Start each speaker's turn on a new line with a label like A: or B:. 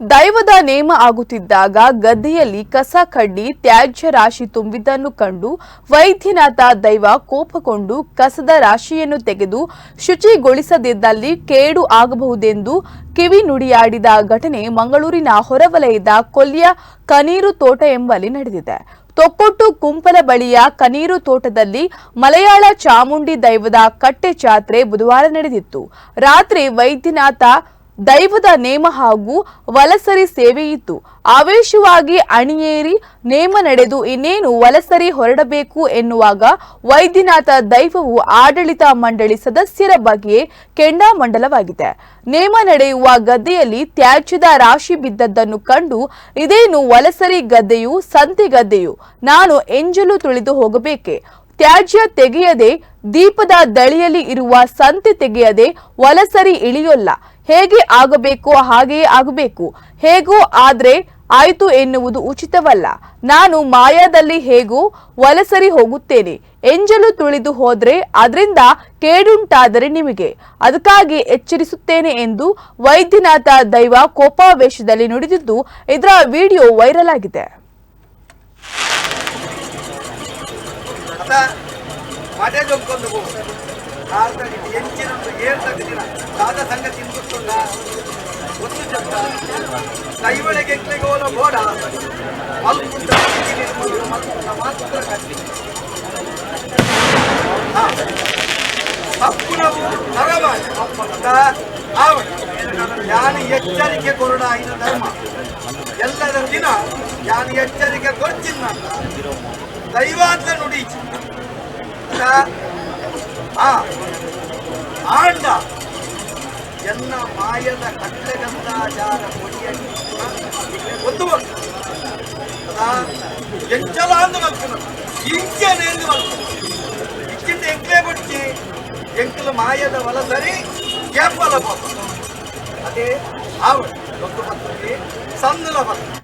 A: ದೈವದ ನೇಮ ಆಗುತ್ತಿದ್ದಾಗ ಗದ್ದೆಯಲ್ಲಿ ಕಸ ಕಡ್ಡಿ, ತ್ಯಾಜ್ಯ ರಾಶಿ ತುಂಬಿದ್ದನ್ನು ಕಂಡು ವೈದ್ಯನಾಥ ದೈವ ಕೋಪಗೊಂಡು ಕಸದ ರಾಶಿಯನ್ನು ತೆಗೆದು ಶುಚಿಗೊಳಿಸದಿದ್ದಲ್ಲಿ ಕೇಡು ಆಗಬಹುದೆಂದು ಕಿವಿ ನುಡಿಯಾಡಿದ ಘಟನೆ ಮಂಗಳೂರಿನ ಹೊರವಲಯದ ಕೊಲ್ಲಿಯ ಕನೀರು ತೋಟ ಎಂಬಲ್ಲಿ ನಡೆದಿದೆ. ತೊಕ್ಕೊಟ್ಟು ಕುಂಪಲ ಬಳಿಯ ಕನೀರು ತೋಟದಲ್ಲಿ ಮಲಯಾಳ ಚಾಮುಂಡಿ ದೈವದ ಕಟ್ಟೆ ಜಾತ್ರೆ ಬುಧವಾರ ನಡೆದಿತ್ತು. ರಾತ್ರಿ ವೈದ್ಯನಾಥ ದೈವದ ನೇಮ ಹಾಗೂ ವಲಸರಿ ಸೇವೆಯಿತ್ತು ಆವೇಶವಾಗಿ ಅಣಿಯೇರಿ, ನೇಮ ನಡೆದು ಇನ್ನೇನು ವಲಸರಿ ಹೊರಡಬೇಕು ಎನ್ನುವಾಗ ವೈದ್ಯನಾಥ ದೈವವು ಆಡಳಿತ ಮಂಡಳಿ ಸದಸ್ಯರ ಬಗ್ಗೆಯೇ ಕೆಂಡಾಮಂಡಲವಾಗಿದೆ ನೇಮ ನಡೆಯುವ ಗದ್ದೆಯಲ್ಲಿ ತ್ಯಾಜ್ಯದ ರಾಶಿ ಬಿದ್ದದ್ದನ್ನು ಕಂಡು, ಇದೇನು ವಲಸರಿ ಗದ್ದೆಯು ಸಂತೆ ಗದ್ದೆಯು? ನಾನು ಎಂಜಲು ತುಳಿದು ಹೋಗಬೇಕೆ? ತ್ಯಾಜ್ಯ ತೆಗೆಯದೆ ದೀಪದ ದಳಿಯಲ್ಲಿ ಇರುವ ಸಂತೆ ತೆಗೆಯದೆ ವಲಸರಿ ಇಳಿಯೋಲ್ಲ. ಹೇಗೆ ಆಗಬೇಕು, ಹಾಗೆಯೇ ಆಗಬೇಕು. ಹೇಗೂ ಆದ್ರೆ ಆಯ್ತು ಎನ್ನುವುದು ಉಚಿತವಲ್ಲ. ನಾನು ಮಾಯಾದಲ್ಲಿ ಹೇಗೂ ವಲಸರಿ ಹೋಗುತ್ತೇನೆ. ಎಂಜಲು ತುಳಿದು ಹೋದ್ರೆ ಅದರಿಂದ ಕೇಡುಂಟಾದರೆ ನಿಮಗೆ. ಅದಕ್ಕಾಗಿ ಎಚ್ಚರಿಸುತ್ತೇನೆ ಎಂದು ವೈದ್ಯನಾಥ ದೈವ ಕೋಪಾವೇಶದಲ್ಲಿ ನುಡಿದಿದ್ದು ಇದರ ವಿಡಿಯೋ ವೈರಲ್ ಆಗಿದೆ.
B: ಆರ್ದಾಗಿತ್ತು ಎಂಚಿನೊಂದು ಏಳ್ದಾಗ ದಿನ ಸಾದ ಸಂಗತಿ ಕುತ್ಕೊಂಡ ಒಂದು ಜನ. ಕೈವಳೆಗೆ ಎಕ್ಲೆಗೋಲ ಗೋಡ. ಬೋಡ ಮಲ್ಕುಂಡ ಮಾತ್ರ ಕಟ್ಟಿ ತಪ್ಪುನವು ನರಮಾಡಿ ಅಪ್ಪಂತ ಆವಡ ಯಾನು ಎಚ್ಚರಿಕೆ ಕೊರಡ ಐದು ಧರ್ಮ. ಎಲ್ಲರ ದಿನ ಯಾನು ಎಚ್ಚರಿಕೆ ಕೊಡ್ತೀನಿ ದೈವಾದ ದೈವಾಂತ ನುಡಿ ಆ ಆಂಡ ಎನ್ನ ಮಾಯದ ಕಟ್ಟೆಗಂತಾಚಾರ ಕೊಡಿಯಲ್ಲಿ ಒಂದು ಎಂಚಲ ಅಂದು ಮಲ್ಪುನ ಇಂಚನೇಂದು ಮಲ್ಪುನ ಇಚ್ಚಿಂದ ಎಂಕ್ಲೆ ಕೊಡ್ಚಿ ಎಂಕ್ಲ ಮಾಯದ ವಲ ಸರಿ ಕೇಪಲ ಪಾಪ ಅದೇ ಆವಡ್ ದೊಡ್ಡ ಮಕ್ಕಳಿಗೆ ಸಂದಲ ಬರ್ತದೆ